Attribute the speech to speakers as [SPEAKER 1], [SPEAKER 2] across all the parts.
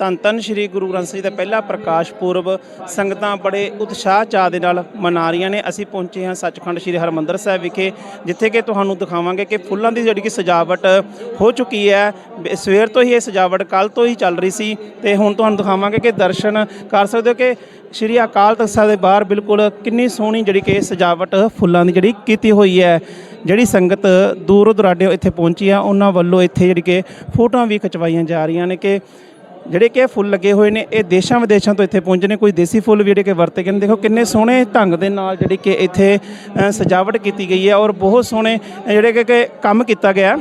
[SPEAKER 1] ਧੰਨ ਧੰਨ ਸ਼੍ਰੀ ਗੁਰੂ ਗ੍ਰੰਥ ਸਾਹਿਬ ਜੀ ਦਾ ਪਹਿਲਾ ਪ੍ਰਕਾਸ਼ ਪੁਰਬ ਸੰਗਤਾਂ ਬੜੇ ਉਤਸ਼ਾਹ ਚਾਹ ਦੇ ਨਾਲ ਮਨਾ ਰਹੀਆਂ ਨੇ। ਅਸੀਂ ਪਹੁੰਚੇ ਹਾਂ ਸੱਚਖੰਡ ਸ਼੍ਰੀ ਹਰਮੰਦਰ ਸਾਹਿਬ ਵਿਖੇ, ਜਿੱਥੇ ਕਿ ਤੁਹਾਨੂੰ ਦਿਖਾਵਾਂਗੇ ਕਿ ਫੁੱਲਾਂ ਦੀ ਜਿਹੜੀ ਕਿ ਸਜਾਵਟ ਹੋ ਚੁੱਕੀ ਹੈ। ਬ- ਸਵੇਰ ਤੋਂ ਹੀ ਇਹ ਸਜਾਵਟ ਕੱਲ ਤੋਂ ਹੀ ਚੱਲ ਰਹੀ ਸੀ ਤੇ ਹੁਣ ਤੁਹਾਨੂੰ ਦਿਖਾਵਾਂਗੇ ਕਿ ਦਰਸ਼ਨ ਕਰ ਸਕਦੇ ਹੋ ਕਿ ਸ਼੍ਰੀ ਅਕਾਲ ਤਖਤ ਸਾਹਿਬ ਦੇ ਬਾਹਰ ਬਿਲਕੁਲ ਕਿੰਨੀ ਸੋਹਣੀ ਜਿਹੜੀ ਕਿ ਸਜਾਵਟ ਫੁੱਲਾਂ ਦੀ ਜਿਹੜੀ ਕੀਤੀ ਹੋਈ ਹੈ। ਜਿਹੜੀ ਸੰਗਤ ਦੂਰੋਂ ਦੁਰਾਡੇ ਇੱਥੇ ਪਹੁੰਚੀ ਆ, ਉਹਨਾਂ ਵੱਲੋਂ ਇੱਥੇ ਜਿਹੜੀ ਕਿ ਫੋਟੋਆਂ ਵੀ ਖਿਚਵਾਈਆਂ ਜਾ ਰਹੀਆਂ ਨੇ ਕਿ ਜਿਹੜੇ ਕਿ ਫੁੱਲ ਲੱਗੇ ਹੋਏ ਨੇ, ਇਹ ਦੇਸ਼ਾਂ ਵਿਦੇਸ਼ਾਂ ਤੋਂ ਇੱਥੇ ਪਹੁੰਚੇ ਨੇ। ਕੋਈ ਦੇਸੀ ਫੁੱਲ ਵੀ ਜਿਹੜੇ ਕਿ ਵਰਤੇ ਗਏ ਨੇ। ਦੇਖੋ ਕਿੰਨੇ ਸੋਹਣੇ ਢੰਗ ਦੇ ਨਾਲ ਜਿਹੜੀ ਕਿ ਇੱਥੇ ਸਜਾਵਟ ਕੀਤੀ ਗਈ ਹੈ ਔਰ ਬਹੁਤ ਸੋਹਣੇ ਜਿਹੜੇ ਕਿ- ਕੰਮ ਕੀਤਾ ਗਿਆ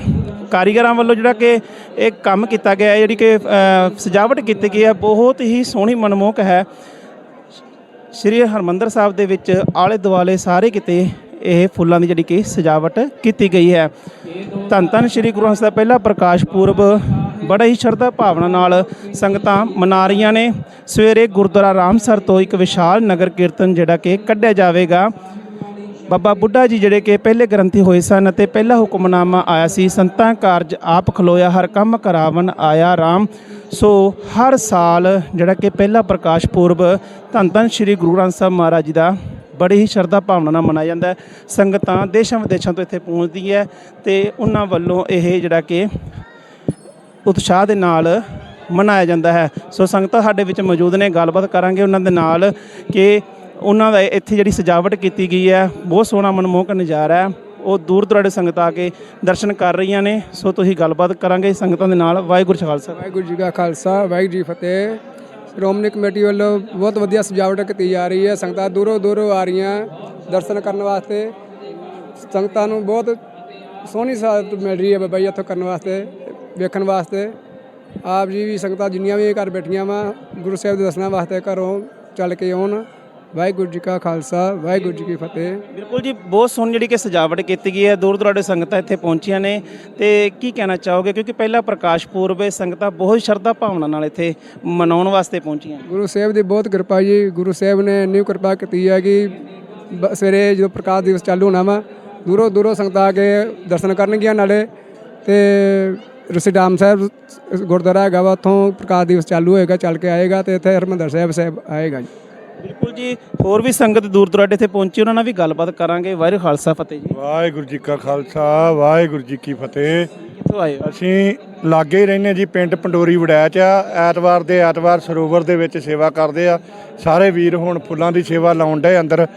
[SPEAKER 1] ਕਾਰੀਗਰਾਂ ਵੱਲੋਂ ਜਿਹੜਾ ਕਿ ਇਹ ਕੰਮ ਕੀਤਾ ਗਿਆ ਹੈ, ਜਿਹੜੀ ਕਿ ਸਜਾਵਟ ਕੀਤੀ ਗਈ ਹੈ। ਬਹੁਤ ਹੀ ਸੋਹਣੀ ਮਨਮੋਹਕ ਹੈ। ਸ਼੍ਰੀ ਹਰਮੰਦਰ ਸਾਹਿਬ ਦੇ ਵਿੱਚ ਆਲੇ ਦੁਆਲੇ ਸਾਰੇ ਕਿਤੇ ਇਹ ਫੁੱਲਾਂ ਦੀ ਜਿਹੜੀ ਕਿ ਸਜਾਵਟ ਕੀਤੀ ਗਈ ਹੈ। ਧੰਨ ਧੰਨ ਸ਼੍ਰੀ ਗੁਰੂ ਗ੍ਰੰਥ ਸਾਹਿਬ। ਪਹਿਲਾ ਪ੍ਰਕਾਸ਼ ਪੁਰਬ ਬੜਾ ਹੀ ਸ਼ਰਧਾ ਭਾਵਨਾ ਨਾਲ ਸੰਗਤਾਂ ਮਨਾ ਰਹੀਆਂ ਨੇ ਸਵੇਰੇ ਗੁਰਦੁਆਰਾ ਰਾਮਸਰ ਤੋਂ ਇੱਕ ਵਿਸ਼ਾਲ ਨਗਰ ਕੀਰਤਨ ਜਿਹੜਾ ਕਿ ਕੱਢਿਆ ਜਾਵੇਗਾ। ਬਾਬਾ ਬੁੱਢਾ ਜੀ ਜਿਹੜੇ ਕਿ ਪਹਿਲੇ ਗ੍ਰੰਥੀ ਹੋਏ ਸਨ ਅਤੇ ਪਹਿਲਾ ਹੁਕਮਨਾਮਾ ਆਇਆ ਸੀ, ਸੰਤਾਂ ਕਾਰਜ ਆਪ ਖਲੋਇਆ, ਹਰ ਕੰਮ ਕਰਾਵਨ ਆਇਆ ਰਾਮ। ਸੋ ਹਰ ਸਾਲ ਜਿਹੜਾ ਕਿ ਪਹਿਲਾ ਪ੍ਰਕਾਸ਼ ਪੁਰਬ ਧੰਨ ਧੰਨ ਸ਼੍ਰੀ ਗੁਰੂ ਗ੍ਰੰਥ ਸਾਹਿਬ ਮਹਾਰਾਜ ਜੀ ਦਾ ਬੜੀ ਹੀ ਸ਼ਰਧਾ ਭਾਵਨਾ ਨਾਲ ਮਨਾਇਆ ਜਾਂਦਾ ਹੈ। ਸੰਗਤਾਂ ਦੇਸ਼ਾਂ ਵਿਦੇਸ਼ਾਂ ਤੋਂ ਇੱਥੇ ਪਹੁੰਚਦੀ ਹੈ ਤੇ ਉਹਨਾਂ ਵੱਲੋਂ ਇਹ ਜਿਹੜਾ ਕਿ ਉਤਸ਼ਾਹ ਦੇ ਨਾਲ ਮਨਾਇਆ ਜਾਂਦਾ ਹੈ। ਸੋ ਸੰਗਤਾਂ ਸਾਡੇ ਵਿੱਚ ਮੌਜੂਦ ਨੇ, ਗੱਲਬਾਤ ਕਰਾਂਗੇ ਉਹਨਾਂ ਦੇ ਨਾਲ ਕਿ ਉਹਨਾਂ ਦਾ ਇੱਥੇ ਜਿਹੜੀ ਸਜਾਵਟ ਕੀਤੀ ਗਈ ਹੈ, ਬਹੁਤ ਸੋਹਣਾ ਮਨਮੋਹਕ ਨਜ਼ਾਰਾ ਹੈ। ਉਹ ਦੂਰ ਦੁਰਾਡੇ ਸੰਗਤਾਂ ਆ ਕੇ ਦਰਸ਼ਨ ਕਰ ਰਹੀਆਂ ਨੇ। ਸੋ ਤੁਸੀਂ ਗੱਲਬਾਤ ਕਰਾਂਗੇ ਸੰਗਤਾਂ ਦੇ ਨਾਲ। ਵਾਹਿਗੁਰੂ ਜੀ ਖਾਲਸਾ।
[SPEAKER 2] ਵਾਹਿਗੁਰੂ ਜੀ ਕਾ ਖਾਲਸਾ, ਵਾਹਿਗੁਰੂ ਜੀ ਫਤਿਹ। ਸ਼੍ਰੋਮਣੀ ਕਮੇਟੀ ਵੱਲੋਂ ਬਹੁਤ ਵਧੀਆ ਸਜਾਵਟ ਕੀਤੀ ਜਾ ਰਹੀ ਹੈ। ਸੰਗਤਾਂ ਦੂਰੋਂ ਦੂਰੋਂ ਆ ਰਹੀਆਂ ਦਰਸ਼ਨ ਕਰਨ ਵਾਸਤੇ। ਸੰਗਤਾਂ ਨੂੰ ਬਹੁਤ ਸੋਹਣੀ ਸਾਥ ਮਿਲ ਰਹੀ ਹੈ ਬਾਬਾ ਜੀ ਇੱਥੋਂ ਕਰਨ ਵਾਸਤੇ। ਵੇਖਣ ਵਾਸਤੇ। ਆਪ ਜੀ ਵੀ ਸੰਗਤਾਂ ਜਿੰਨੀਆਂ ਵੀ ਘਰ ਬੈਠੀਆਂ ਵਾ ਗੁਰੂ ਸਾਹਿਬ ਦੇ ਦਰਸ਼ਨਾਂ ਵਾਸਤੇ ਘਰੋਂ ਚੱਲ ਕੇ ਆਉਣ। ਵਾਹਿਗੁਰੂ ਜੀ ਕਾ ਖਾਲਸਾ ਵਾਹਿਗੁਰੂ ਜੀ ਕੀ ਫਤਿਹ।
[SPEAKER 1] ਬਿਲਕੁਲ ਜੀ ਬਹੁਤ ਸੋਹਣੀ ਜਿਹੜੀ ਕਿ ਸਜਾਵਟ ਕੀਤੀ ਗਈ ਹੈ। ਦੂਰ ਦੁਰਾਡੇ ਸੰਗਤਾਂ ਇੱਥੇ ਪਹੁੰਚੀਆਂ ਨੇ। ਤੇ ਕੀ ਕਹਿਣਾ ਚਾਹੋਗੇ? ਕਿਉਂਕਿ ਪਹਿਲਾ ਪ੍ਰਕਾਸ਼ ਪੁਰਬ ਹੈ ਸੰਗਤਾਂ ਬਹੁਤ ਸ਼ਰਧਾ ਭਾਵਨਾ ਨਾਲ ਇੱਥੇ ਮਨਾਉਣ ਵਾਸਤੇ ਪਹੁੰਚੀਆਂ।
[SPEAKER 2] ਗੁਰੂ ਸਾਹਿਬ ਦੀ ਬਹੁਤ ਕਿਰਪਾ ਜੀ। ਗੁਰੂ ਸਾਹਿਬ ਨੇ ਇੰਨੀ ਕਿਰਪਾ ਕੀਤੀ ਹੈ ਕਿ ਸਵੇਰੇ ਜਦੋਂ ਪ੍ਰਕਾਸ਼ ਦਿਵਸ ਚਾਲੂ ਹੋਣਾ ਵਾ ਦੂਰੋਂ ਦੂਰੋਂ ਸੰਗਤਾਂ ਆ ਕੇ ਦਰਸ਼ਨ ਕਰਨਗੀਆਂ ਨਾਲੇ। ਤੇ ਰਸਿਡਾਮ ਸਾਹਿਬ ਗੁਰਦੁਆਰਾ ਹੈਗਾ ਵਾ ਉੱਥੋਂ ਪ੍ਰਕਾਸ਼ ਦਿਵਸ ਚਾਲੂ ਹੋਏਗਾ ਚੱਲ ਕੇ ਆਏਗਾ ਤੇ ਇੱਥੇ ਹਰਮੰਦਰ ਸਾਹਿਬ ਸਾਹਿਬ ਆਏਗਾ ਜੀ।
[SPEAKER 1] ਬਿਲਕੁਲ ਜੀ ਹੋਰ ਵੀ ਸੰਗਤ ਦੂਰ ਦੁਰਾਡੇ ਇੱਥੇ ਪਹੁੰਚੀ ਉਹਨਾਂ ਨਾਲ ਵੀ ਗੱਲਬਾਤ ਕਰਾਂਗੇ। ਵਾਹਿਗੁਰੂ ਖਾਲਸਾ ਫਤਿਹ ਜੀ।
[SPEAKER 3] ਵਾਹਿਗੁਰੂ ਜੀ ਕਾ ਖਾਲਸਾ ਵਾਹਿਗੁਰੂ ਜੀ ਕੀ ਫਤਿਹ।
[SPEAKER 1] ਕਿੱਥੋਂ ਆਏ ਹੋ
[SPEAKER 3] ਅਸੀਂ ਲਾਗੇ ਹੀ ਰਹਿੰਦੇ ਜੀ, ਪਿੰਡ ਪੰਡੋਰੀ ਵੜੈਚ ਆ। ਐਤਵਾਰ ਦੇ ਐਤਵਾਰ ਸਰੋਵਰ ਦੇ ਵਿੱਚ ਸੇਵਾ ਕਰਦੇ ਆ। ਸਾਰੇ ਵੀਰ ਹੁਣ ਫੁੱਲਾਂ ਦੀ ਸੇਵਾ ਲਾਉਣ ਦੇ ਅੰਦਰ।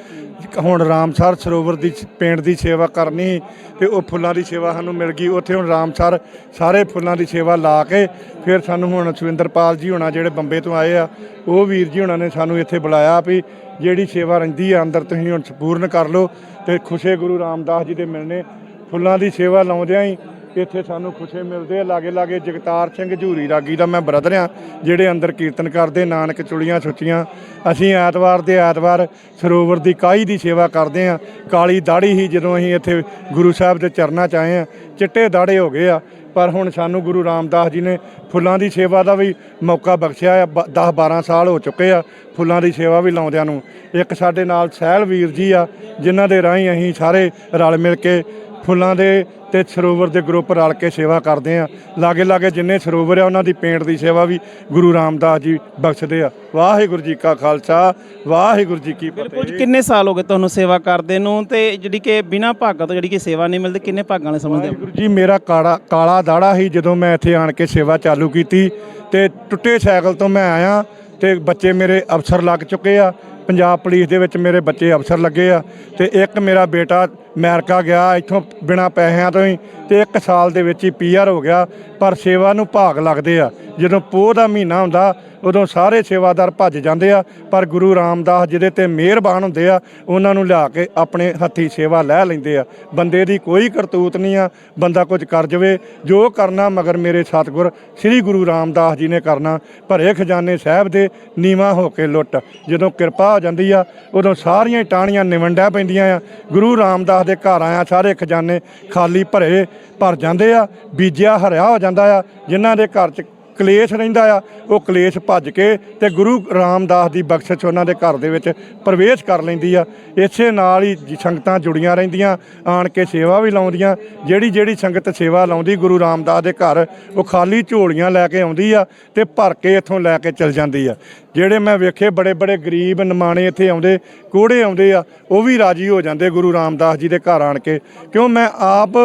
[SPEAKER 3] ਹੁਣ ਰਾਮਸਰ ਸਰੋਵਰ ਦੀ ਪਿੰਡ ਦੀ ਸੇਵਾ ਕਰਨੀ ਤੇ ਉਹ ਫੁੱਲਾਂ ਦੀ ਸੇਵਾ ਸਾਨੂੰ ਮਿਲ ਗਈ। ਉੱਥੇ ਹੁਣ ਰਾਮਸਰ ਸਾਰੇ ਫੁੱਲਾਂ ਦੀ ਸੇਵਾ ਲਾ ਕੇ ਫਿਰ ਸਾਨੂੰ ਹੁਣ ਸੁਵਿੰਦਰਪਾਲ ਜੀ ਹੋਣਾ ਜਿਹੜੇ ਬੰਬੇ ਤੋਂ ਆਏ ਆ, ਉਹ ਵੀਰ ਜੀ ਹੋਣਾ ਨੇ ਸਾਨੂੰ ਇੱਥੇ ਬੁਲਾਇਆ ਵੀ ਜਿਹੜੀ ਸੇਵਾ ਰਹਿੰਦੀ ਆ ਅੰਦਰ ਤੁਸੀਂ ਹੁਣ ਪੂਰਨ ਕਰ ਲਓ ਤੇ ਖੁਸ਼ੇ ਗੁਰੂ ਰਾਮਦਾਸ ਜੀ ਦੇ ਮਿਲਨੇ ਫੁੱਲਾਂ ਦੀ ਸੇਵਾ ਲਾਉਂਦਿਆਂ ਹੀ ਇੱਥੇ ਸਾਨੂੰ ਖੁਸ਼ੇ ਮਿਲਦੇ ਆ ਲਾਗੇ ਲਾਗੇ ਜਗਤਾਰ ਸਿੰਘ ਝੂਰੀ ਰਾਗੀ ਦਾ ਮੈਂ ਬ੍ਰਦਰ ਆ ਜਿਹੜੇ ਅੰਦਰ ਕੀਰਤਨ ਕਰਦੇ, ਨਾਨਕ ਚੁਲੀਆਂ ਸੁੱਚੀਆਂ। ਅਸੀਂ ਐਤਵਾਰ ਦੇ ਐਤਵਾਰ ਸਰੋਵਰ ਦੀ ਕਾਈ ਦੀ ਸੇਵਾ ਕਰਦੇ ਆ ਕਾਲੀ ਦਾੜੀ ਹੀ ਜਦੋਂ ਅਸੀਂ ਇੱਥੇ ਗੁਰੂ ਸਾਹਿਬ ਦੇ ਚਰਨਾਂ 'ਚ ਆਏ ਆ ਚਿੱਟੇ ਦਾੜੇ ਹੋ ਗਏ ਆ। ਪਰ ਹੁਣ ਸਾਨੂੰ ਗੁਰੂ ਰਾਮਦਾਸ ਜੀ ਨੇ ਫੁੱਲਾਂ ਦੀ ਸੇਵਾ ਦਾ ਵੀ ਮੌਕਾ ਬਖਸ਼ਿਆ ਆ। 10 12 ਸਾਲ ਹੋ ਚੁੱਕੇ ਆ ਫੁੱਲਾਂ ਦੀ ਸੇਵਾ ਵੀ ਲਾਉਂਦਿਆਂ ਨੂੰ। ਇੱਕ ਸਾਡੇ ਨਾਲ ਸਹਿਲ ਵੀਰ ਜੀ ਆ, ਜਿਨ੍ਹਾਂ ਦੇ ਰਾਹੀਂ ਅਸੀਂ ਸਾਰੇ ਰਲ ਮਿਲ ਕੇ ਫੁੱਲਾਂ ਦੇ ਤੇ ਸਰੋਵਰ ਦੇ ਗਰੁੱਪ ਰਲ ਕੇ ਸੇਵਾ ਕਰਦੇ ਆ। ਲਾਗੇ ਲਾਗੇ ਜਿੰਨੇ ਸਰੋਵਰ ਆ ਉਹਨਾਂ ਦੀ ਪੇਂਟ ਦੀ ਸੇਵਾ ਵੀ ਗੁਰੂ ਰਾਮਦਾਸ ਜੀ ਬਖਸ਼ਦੇ ਆ। ਵਾਹਿਗੁਰੂ ਜੀ ਕਾ ਖਾਲਸਾ ਵਾਹਿਗੁਰੂ ਜੀ ਕੀ ਫਤਿਹ।
[SPEAKER 1] ਕਿੰਨੇ ਸਾਲ ਹੋ ਗਏ ਤੁਹਾਨੂੰ ਸੇਵਾ ਕਰਦੇ ਨੂੰ? ਤੇ ਜਿਹੜੀ ਕਿ ਬਿਨਾਂ ਭਾਗਾਂ ਤੋਂ ਜਿਹੜੀ ਕਿ ਸੇਵਾ ਨਹੀਂ ਮਿਲਦੀ ਕਿੰਨੇ ਭਾਗਾਂ ਵਾਲੇ ਸਮਝਦੇ ਹੋ
[SPEAKER 3] ਜੀ ਮੇਰਾ ਕਾਲਾ ਕਾਲਾ ਦਾੜਾ ਸੀ ਜਦੋਂ ਮੈਂ ਇੱਥੇ ਆਣ ਕੇ ਸੇਵਾ ਚਾਲੂ ਕੀਤੀ ਤੇ ਟੁੱਟੇ ਸਾਈਕਲ ਤੋਂ ਮੈਂ ਆਇਆ ਤੇ ਬੱਚੇ ਮੇਰੇ ਅਫਸਰ ਲੱਗ ਚੁੱਕੇ ਆ। ਪੰਜਾਬ ਪੁਲਿਸ ਦੇ ਵਿੱਚ ਮੇਰੇ ਬੱਚੇ ਅਫਸਰ ਲੱਗੇ ਆ ਤੇ ਇੱਕ ਮੇਰਾ ਬੇਟਾ ਅਮਰੀਕਾ ਗਿਆ, ਇੱਥੋਂ ਬਿਨਾ ਪੈਸਿਆਂ ਤੋਂ ਹੀ ਤੇ ਇੱਕ ਸਾਲ ਦੇ ਵਿੱਚ ਹੀ ਪੀਆਰ ਹੋ ਗਿਆ। ਪਰ ਸੇਵਾ ਨੂੰ ਭਾਗ ਲੱਗਦੇ ਆ। ਜਦੋਂ ਪੋਹ ਦਾ ਮਹੀਨਾ ਹੁੰਦਾ, ਉਦੋਂ ਸਾਰੇ ਸੇਵਾਦਾਰ ਭੱਜ ਜਾਂਦੇ ਆ। ਪਰ ਗੁਰੂ ਰਾਮਦਾਸ ਜਿਹਦੇ ਤੇ ਮਿਹਰਬਾਨ ਹੁੰਦੇ ਆ, ਉਹਨਾਂ ਨੂੰ ਲਿਆ ਕੇ ਆਪਣੇ ਹੱਥੀ ਸੇਵਾ ਲੈ ਲੈਂਦੇ ਆ। ਬੰਦੇ ਦੀ ਕੋਈ ਕਰਤੂਤ ਨਹੀਂ ਆ, ਬੰਦਾ ਕੁਝ ਕਰ ਜਵੇ। ਜੋ ਕਰਨਾ ਮਗਰ ਮੇਰੇ ਸਤਿਗੁਰ, ਸ੍ਰੀ ਗੁਰੂ ਰਾਮਦਾਸ ਜੀ ਨੇ ਕਰਨਾ। ਭਰੇ ਖਜ਼ਾਨੇ ਸਾਹਿਬ ਦੇ ਨੀਵਾ ਹੋ ਕੇ ਲੁੱਟ। ਜਦੋਂ ਕਿਰਪਾ ਹੋ ਜਾਂਦੀ ਆ, ਉਦੋਂ ਸਾਰੀਆਂ ਹੀ ਟਾਹਣੀਆਂ ਨਿਵੰਡਿਆ ਪੈਂਦੀਆਂ ਆ। ਗੁਰੂ ਰਾਮਦਾਸ ਦੇ ਘਰ ਆਇਆ, ਸਾਰੇ ਖਜ਼ਾਨੇ ਖਾਲੀ ਭਰੇ ਭਰ ਜਾਂਦੇ ਆ, ਬੀਜਿਆ ਹਰਿਆ ਹੋ ਜਾਂਦਾ ਆ, ਜਿਨ੍ਹਾਂ ਦੇ ਘਰ 'ਚ ਕਲੇਸ਼ ਰਹਿੰਦਾ ਆ, ਉਹ ਕਲੇਸ਼ ਭੱਜ ਕੇ ਤੇ ਗੁਰੂ ਰਾਮਦਾਸ ਦੀ ਬਖਸ਼ਿਸ਼ ਉਹਨਾਂ ਦੇ ਘਰ ਦੇ ਵਿੱਚ ਪ੍ਰਵੇਸ਼ ਕਰ ਲੈਂਦੀ ਆ। ਇਸੇ ਨਾਲ ਹੀ ਸੰਗਤਾਂ ਜੁੜੀਆਂ ਰਹਿੰਦੀਆਂ, ਆਣ ਕੇ ਸੇਵਾ ਵੀ ਲਾਉਂਦੀਆਂ, ਜਿਹੜੀ ਜਿਹੜੀ ਸੰਗਤ ਸੇਵਾ ਲਾਉਂਦੀ ਗੁਰੂ ਰਾਮਦਾਸ ਦੇ ਘਰ, ਉਹ ਖਾਲੀ ਝੋਲੀਆਂ ਲੈ ਕੇ ਆਉਂਦੀ ਆ ਤੇ ਭਰ ਕੇ ਇੱਥੋਂ ਲੈ ਕੇ ਚਲ ਜਾਂਦੀ ਆ। ਜਿਹੜੇ ਮੈਂ ਵੇਖੇ ਬੜੇ ਬੜੇ ਗਰੀਬ ਨਿਮਾਣੇ ਇੱਥੇ ਆਉਂਦੇ, ਕੋੜੇ ਆਉਂਦੇ ਆ, ਉਹ ਵੀ ਰਾਜੀ ਹੋ ਜਾਂਦੇ ਗੁਰੂ ਰਾਮਦਾਸ ਜੀ ਦੇ ਘਰ ਆਣ ਕੇ। ਕਿਉਂ ਮੈਂ ਆਪ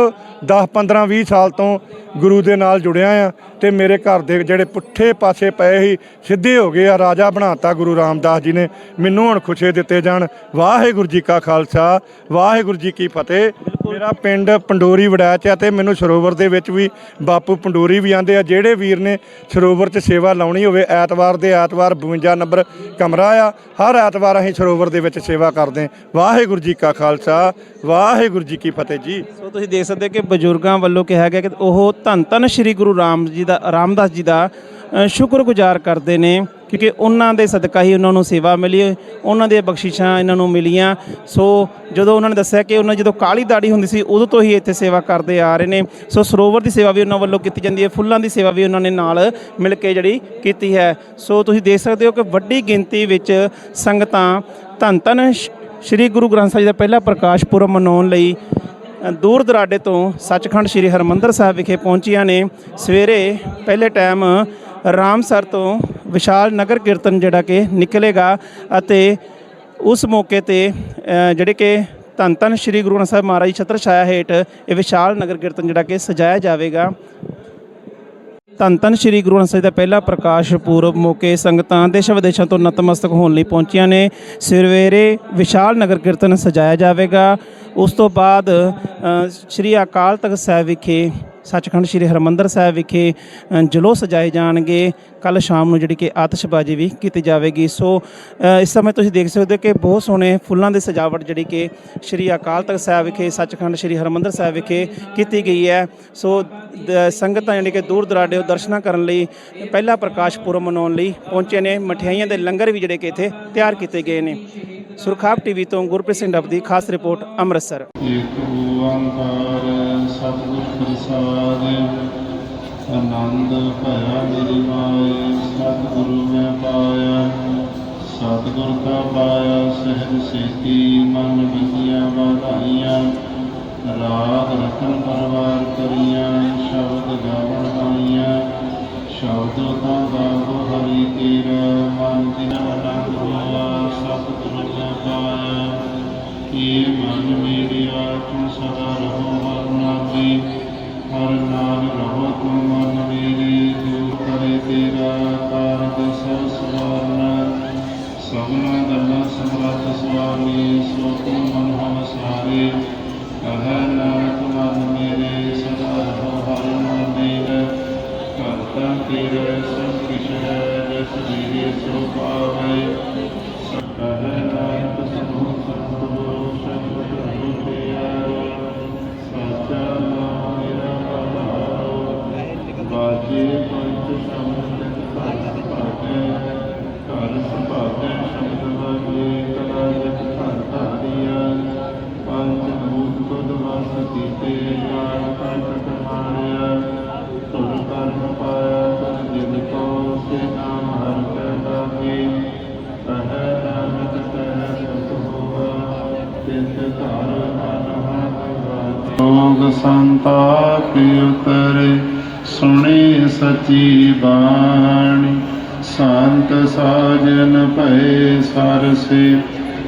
[SPEAKER 3] 10 15 20 ਸਾਲ ਤੋਂ ਗੁਰੂ ਦੇ ਨਾਲ ਜੁੜਿਆ ਆ ਤੇ ਮੇਰੇ ਘਰ ਦੇ ਜਿਹੜੇ ਪੁੱਠੇ ਪਾਸੇ ਪਏ ਸੀ, ਸਿੱਧੇ ਹੋ ਗਏ ਆ, ਰਾਜਾ ਬਣਾਤਾ ਗੁਰੂ ਰਾਮਦਾਸ ਜੀ ਨੇ। ਮੈਨੂੰ ਹੁਣ ਖੁਸ਼ੇ ਦਿੱਤੇ ਜਾਣ। ਵਾਹਿਗੁਰੂ ਜੀ ਕਾ ਖਾਲਸਾ, ਵਾਹਿਗੁਰੂ ਜੀ ਕੀ ਫਤਿਹ। ਮੇਰਾ ਪਿੰਡ ਪੰਡੋਰੀ ਵੜੈਚ ਆ ਤੇ ਮੈਨੂੰ ਸਰੋਵਰ ਦੇ ਵਿੱਚ ਵੀ ਬਾਪੂ ਪੰਡੋਰੀ ਵੀ ਆਂਦੇ ਆ। ਜਿਹੜੇ ਵੀਰ ਨੇ ਸਰੋਵਰ 'ਚ ਸੇਵਾ ਲਾਉਣੀ ਹੋਵੇ, ਐਤਵਾਰ ਦੇ ਐਤਵਾਰ 52 ਨੰਬਰ ਕਮਰਾ ਆ। ਹਰ ਐਤਵਾਰ ਅਸੀਂ ਸਰੋਵਰ ਦੇ ਵਿੱਚ ਸੇਵਾ ਕਰਦੇ ਵਾਹਿਗੁਰੂ ਜੀ ਕਾ ਖਾਲਸਾ, ਵਾਹਿਗੁਰੂ ਜੀ ਕੀ ਫਤਿਹ ਜੀ।
[SPEAKER 1] ਸੋ ਤੁਸੀਂ ਦੇਖ ਸਕਦੇ ਹੋ ਕਿ ਬਜ਼ੁਰਗਾਂ ਵੱਲੋਂ ਕਿਹਾ ਗਿਆ ਕਿ ਉਹ ਧੰਨ ਧੰਨ ਸ੍ਰੀ ਗੁਰੂ ਰਾਮ ਜੀ ਦਾ, ਰਾਮਦਾਸ ਜੀ ਦਾ ਸ਼ੁਕਰਗੁਜ਼ਾਰ ਕਰਦੇ ਨੇ। ਕਿਉਂਕਿ ਉਹਨਾਂ ਦੇ ਸਦਕਾ ਹੀ ਉਹਨਾਂ ਨੂੰ ਸੇਵਾ ਮਿਲੀ, ਉਹਨਾਂ ਦੀਆਂ ਬਖਸ਼ਿਸ਼ਾਂ ਇਹਨਾਂ ਨੂੰ ਮਿਲੀਆਂ। ਸੋ ਜਦੋਂ ਉਹਨਾਂ ਨੇ ਦੱਸਿਆ ਕਿ ਉਹਨਾਂ ਜਦੋਂ ਕਾਲੀ ਦਾੜੀ ਹੁੰਦੀ ਸੀ, ਉਦੋਂ ਤੋਂ ਹੀ ਇੱਥੇ ਸੇਵਾ ਕਰਦੇ ਆ ਰਹੇ ਨੇ। ਸੋ ਸਰੋਵਰ ਦੀ ਸੇਵਾ ਵੀ ਉਹਨਾਂ ਵੱਲੋਂ ਕੀਤੀ ਜਾਂਦੀ ਹੈ, ਫੁੱਲਾਂ ਦੀ ਸੇਵਾ ਵੀ ਉਹਨਾਂ ਨੇ ਨਾਲ ਮਿਲ ਕੇ ਜਿਹੜੀ ਕੀਤੀ ਹੈ। ਸੋ ਤੁਸੀਂ ਦੇਖ ਸਕਦੇ ਹੋ ਕਿ ਵੱਡੀ ਗਿਣਤੀ ਵਿੱਚ ਸੰਗਤਾਂ ਧੰਨ ਧੰਨ ਸ੍ਰੀ ਗੁਰੂ ਗ੍ਰੰਥ ਸਾਹਿਬ ਜੀ ਦਾ ਪਹਿਲਾ ਪ੍ਰਕਾਸ਼ ਪੁਰਬ ਮਨਾਉਣ ਲਈ ਦੂਰ ਦਰਾਡੇ ਤੋਂ ਸੱਚਖੰਡ ਸ੍ਰੀ ਹਰਮੰਦਰ ਸਾਹਿਬ ਵਿਖੇ ਪਹੁੰਚੀਆਂ ਨੇ। ਸਵੇਰੇ ਪਹਿਲੇ ਟਾਈਮ ਰਾਮਸਰ ਤੋਂ ਵਿਸ਼ਾਲ ਨਗਰ ਕੀਰਤਨ ਜਿਹੜਾ ਕਿ ਨਿਕਲੇਗਾ ਅਤੇ ਉਸ ਮੌਕੇ ਤੇ ਜਿਹੜੇ ਕਿ ਧੰਨ ਧੰਨ ਸ੍ਰੀ ਗੁਰੂ ਗ੍ਰੰਥ ਸਾਹਿਬ ਮਹਾਰਾਜ ਛਤਰ ਛਾਇਆ ਹੇਠ ਇਹ ਵਿਸ਼ਾਲ ਨਗਰ ਕੀਰਤਨ ਜਿਹੜਾ ਕਿ ਸਜਾਇਆ ਜਾਵੇਗਾ। ਧੰਨ ਧੰਨ ਸ੍ਰੀ ਗੁਰੂ ਗ੍ਰੰਥ ਸਾਹਿਬ ਦਾ ਪਹਿਲਾ ਪ੍ਰਕਾਸ਼ ਪੁਰਬ ਮੌਕੇ ਸੰਗਤਾਂ ਦੇਸ਼ ਵਿਦੇਸ਼ਾਂ ਤੋਂ ਨਤਮਸਤਕ ਹੋਣ ਲਈ ਪਹੁੰਚੀਆਂ ਨੇ। ਸਵੇਰੇ ਵਿਸ਼ਾਲ ਨਗਰ ਕੀਰਤਨ ਸਜਾਇਆ ਜਾਵੇਗਾ। ਉਸ ਤੋਂ ਬਾਅਦ ਸ੍ਰੀ ਅਕਾਲ ਤਖਤ ਸਾਹਿਬ ਵਿਖੇ ਸੱਚਖੰਡ ਸ੍ਰੀ ਹਰਮੰਦਰ ਸਾਹਿਬ ਵਿਖੇ ਅ, ਸਜਾਏ ਜਾਣਗੇ। ਕੱਲ ਸ਼ਾਮ ਨੂੰ ਜਿਹੜੀ ਕਿ ਆਤਿਸ਼ਬਾਜ਼ੀ ਵੀ ਕੀਤੀ ਜਾਵੇਗੀ। ਸੋ ਇਸ ਸਮੇਂ ਤੁਸੀਂ ਦੇਖ ਸਕਦੇ ਹੋ ਕਿ ਬਹੁਤ ਸੋਹਣੇ ਫੁੱਲਾਂ ਦੀ ਸਜਾਵਟ ਜਿਹੜੀ ਕਿ ਸ੍ਰੀ ਅਕਾਲ ਤਖਤ ਸਾਹਿਬ ਵਿਖੇ ਸੱਚਖੰਡ ਸ੍ਰੀ ਹਰਮੰਦਰ ਸਾਹਿਬ ਵਿਖੇ ਕੀਤੀ ਗਈ ਹੈ। ਸੋ ਦ- ਸੰਗਤਾਂ ਜਿਹੜੀ ਕਿ ਦੂਰ ਦਰਾਡੇ ਤੋਂ ਦਰਸ਼ਨਾਂ ਕਰਨ ਲਈ ਪਹਿਲਾ ਪ੍ਰਕਾਸ਼ ਪੁਰਬ ਮਨਾਉਣ ਲਈ ਪਹੁੰਚੇ ਨੇ। ਮਠਿਆਈਆਂ ਦੇ ਲੰਗਰ ਵੀ ਜਿਹੜੇ ਕਿ ਇੱਥੇ ਤਿਆਰ ਕੀਤੇ ਗਏ ਨੇ। ਸੁਰਖਾਬ ਟੀਵੀ ਤੋਂ ਗੁਰਪ੍ਰੀਤ ਸਿੰਘ ਡੱਬ ਦੀ ਖਾਸ ਰਿਪੋਰਟ ਅੰਮ੍ਰਿਤਸਰ।
[SPEAKER 4] ਓੰਕਾਰ ਸਤਿਗੁਰ ਪ੍ਰਸਾਦ, ਆਨੰਦ ਭਇਆ ਮੇਰੀ ਮਾਏ, ਸਤਿਗੁਰੂ ਮੈਂ ਪਾਇਆ, ਸਤਿਗੁਰ ਕਾ ਪਾਇਆ, ਸਹਿਜ ਸੇਤੀ ਮਨ ਵਿਦਿਆ ਵਧਾਈਆਂ, ਰਾਗ ਰਤਨ ਪਰਵਾਰ ਕਰੀਆਂ, ਸ਼ਬਦ ਗਾਵਣ ਆਈਆਂ ਸ਼ਬਦ ਤਾਂ ਗਾਵੋ ਹਰੀ ਤੇਰਾ, ਮਨ ਦਿਨ ਆਨੰਦ ਹੋਆ ਸਤਿਗੁਰੂ ਮੈਂ ਪਾਇਆ। ਇਹ ਮਨ ਮੇਰੇ ਆਤਮ ਸਦਾ ਰਹੋ ਹਰ ਨਾਮੇ ਹਰ ਨਾਮ ਰਹੋ ਤੁਮ ਮਨ ਮੇਰੇ, ਦੂਰ ਕਰੇ ਤੇਰਾ ਕਾਰਜ ਸਭ ਸਵਾਰਨਾ। ਸਭਨਾ ਗੱਲਾਂ ਸਮਰੱਥ ਸੁਆਮੀ ਸੋ ਤੁਮ ਮਨ ਹਮ ਸਾਰੇ ਕਹੈ ਨਾਨਕ, ਮਨ ਮੇਰੇ ਸਦਾ ਰਹੋ ਹਰ ਨਾਮੇ ਕਰਤਾ ਤੇਰੇ ਸਭ ਕਿਛ ਹੈ, ਜਿਸ ਦੀਏ ਸੋ ਪਾਵੇ ਕਹੈ ਨਾਨਕ ਸਭੋ ਸੰਤ ਗੁਰੂ ਬਾਜੇ ਪੰਚ ਸ਼ਬਦ ਘਰ ਭਾਗੈ ਘਰ ਸੁਭਾਗੈ ਹਰਿ ਲੋਗ ਸੰਤਾ ਕੀ ਉਤਰੇ ਸੁਣੇ ਸਚੀ ਬਾਣੀ। ਸੰਤ ਸਾਜਨ ਭਏ ਸਰਸੇ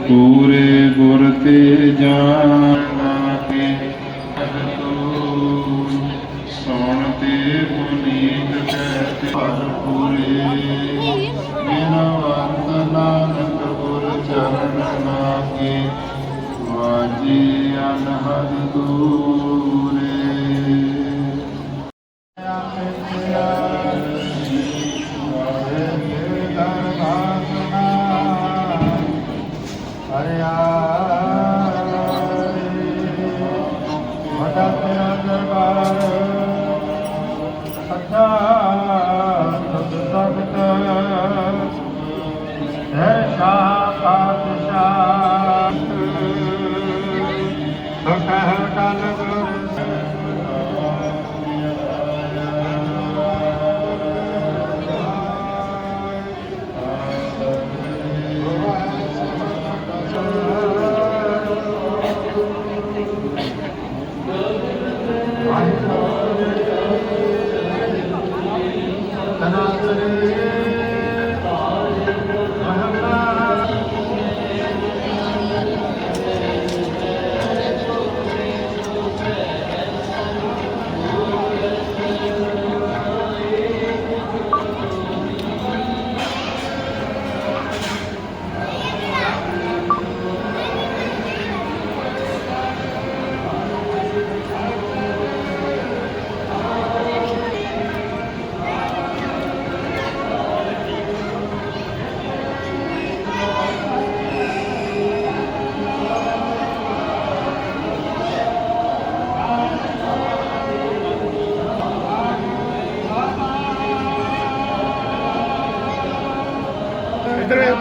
[SPEAKER 4] ਪੂਰੇ ਗੁਰ ਤੇ ਜਾਣ ਲਾਗੇ। ਸੁਣ ਤੇ ਪੁਨੀਤ ਕਹਿਤੇ ਹਰ ਪੂਰੇ। ਬਿਨਵੰਤ ਨਾਨਕ ਗੁਰ ਚਰਨ ਲਾਗੇ। ਵਾਜੀ ਅਨਹਦ ਦੂਰੇ
[SPEAKER 5] ਸਾਚਾ ਸਤ ਸਖਤ ਹੈ ਸ਼ਾਹ ਪਾਤਸ਼ਾਹ।
[SPEAKER 4] ਸਖਤ ਕਲ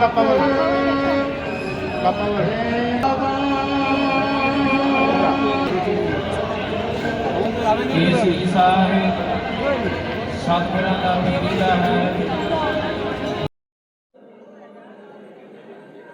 [SPEAKER 4] ਇੱਧਰ ਵੇਖ ਪਾਪਾ ਵੱਲ ਪਾਪਾ ਵੱਲ